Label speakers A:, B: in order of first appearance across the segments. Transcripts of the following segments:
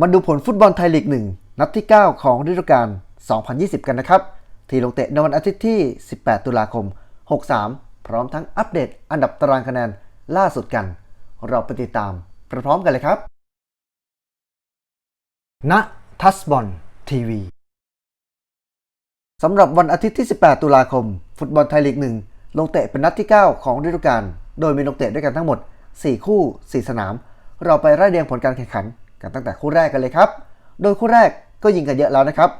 A: มาดูผลฟุตบอลไทยลีก1นัดที่ 9 ของฤดูกาล 2020 กันนะครับ ที่ลงเตะในวันอาทิตย์ที่ 18 ตุลาคม 63 พร้อมทั้งอัปเดตอันดับตารางคะแนนล่าสุดกัน เราไปติดตามพร้อมกันเลยครับณทัสบอลทีวีสำหรับวันอาทิตย์ที่ 18 ตุลาคม ฟุตบอลไทยลีก1ลงเตะเป็นนัดที่ 9 ของฤดูกาล โดยมีลงเตะด้วยกันทั้งหมด 4 คู่ 4 สนาม เราไปไล่เรียงผลการแข่งขัน กันตั้งแต่คู่แรกกันเลยครับ โดยคู่แรกก็ยิงกันเยอะแล้วนะครับ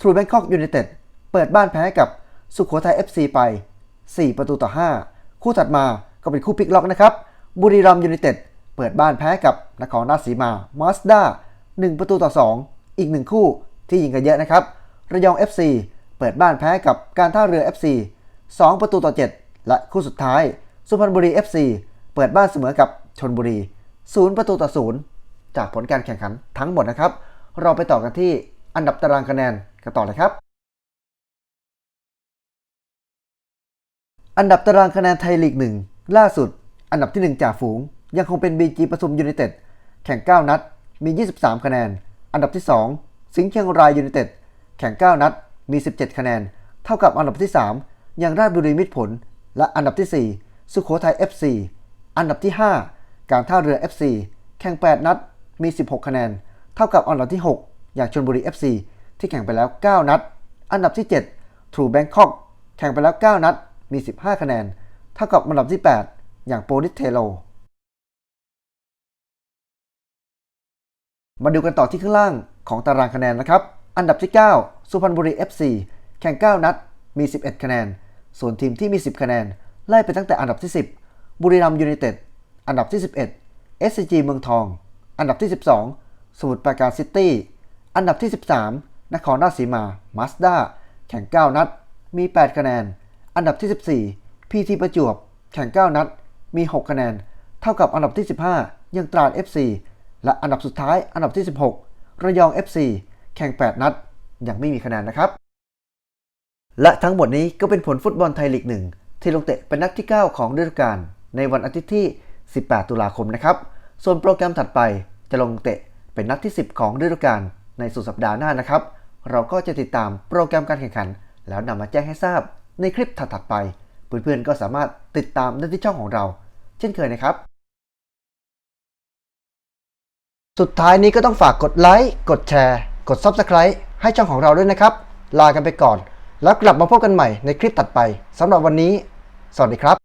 A: ทรูแบงคอกยู n นเต็ดเปิดบ้านแพ้กับสุขโขทัย FC ไป 4 ประตูต่อ 5 คู่ถัดมาก็เป็นคู่พลิกล็อกนะครับบุรีรัมย์ยูไนเต็ดเปิดบ้านแพ้กับนครราชสีมามาสด้า1ประตูต่อ 2 อีก 1 คู่ที่ยิงกันเยอะนะครับระยอง FC เปิดบ้านแพ้กับการท่าเรือ FC 2 ประตูต่อ 7 และคู่สุดท้าย สุพรรณบุรี FC เปิดบ้านเสมอกับชนบุรี 0 ประตูต่อ 0 จากผลการแข่งขันทั้งหมดนะครับ เราไปต่อกันที่อันดับตารางคะแนนกันต่อเลยครับ อันดับตารางคะแนนไทยลีก1ล่าสุด อันดับที่ 1 จ่าฝูง ยังคงเป็น BG ปทุมยูไนเต็ดแข่ง 9 นัดมี 23 คะแนน อันดับที่ 2 สิงห์เชียงรายยูไนเต็ดแข่ง 9 นัดมี 17 คะแนน เท่ากับอันดับที่ 3 ยังราชบุรีมิตรผล และอันดับที่ 4 สุโขทัย FC อันดับที่ 5 การท่าเรือ FC แข่ง 8 นัด มี 16 คะแนน เท่ากับอันดับที่ 6 อย่างชลบุรี FC ที่แข่งไปแล้ว 9 นัด อันดับที่7 True Bangkok แข่งไปแล้ว 9 นัด มี 15 คะแนน เท่ากับอันดับที่ 8 อย่างโปลิสเทโล มาดูกันต่อที่ข้างล่างของตารางคะแนนนะครับ อันดับที่ 9 สุพรรณบุรี FC แข่ง 9 นัด มี 11 คะแนน ส่วนทีมที่มี 10 คะแนน ไล่ไปตั้งแต่อันดับที่ 10 บุรีรัมย์ยูไนเต็ด อันดับที่ 11 SCG เมืองทอง อันดับที่ 12 สมุทรปราการซิตี้ อันดับที่ 13 นครราชสีมามาสด้าแข่ง 9 นัด มี 8 คะแนน อันดับที่ 14 พีทีประจวบ แข่ง 9 นัด มี 6 คะแนน เท่ากับอันดับที่ 15 ยังตราด FC และอันดับสุดท้ายอันดับที่ 16 ระยอง FC แข่ง 8 นัด ยังไม่มีคะแนนนะครับ และทั้งหมดนี้ก็เป็นผลฟุตบอลไทยลีกหนึ่งที่ลงเตะเป็นนัดที่ 9 ของฤดูกาลในวันอาทิตย์ที่ 18 ตุลาคมนะครับ ส่วนโปรแกรมถัดไป จะลงเตะเป็นนัดที่ 10 ของฤดูกาลในสุดสัปดาห์หน้านะครับ เราก็จะติดตามโปรแกรมการแข่งขัน แล้วนำมาแจ้งให้ทราบในคลิปถัดๆไป เพื่อนๆก็สามารถติดตามได้ที่ช่องของเรา เช่นเคยนะครับ สุดท้ายนี้ก็ต้องฝากกดไลค์กดแชร์ กด Subscribe ให้ช่องของเราด้วยนะครับ ลากันไปก่อน แล้วกลับมาพบกันใหม่ในคลิปถัดไปสำหรับวันนี้ สวัสดีครับ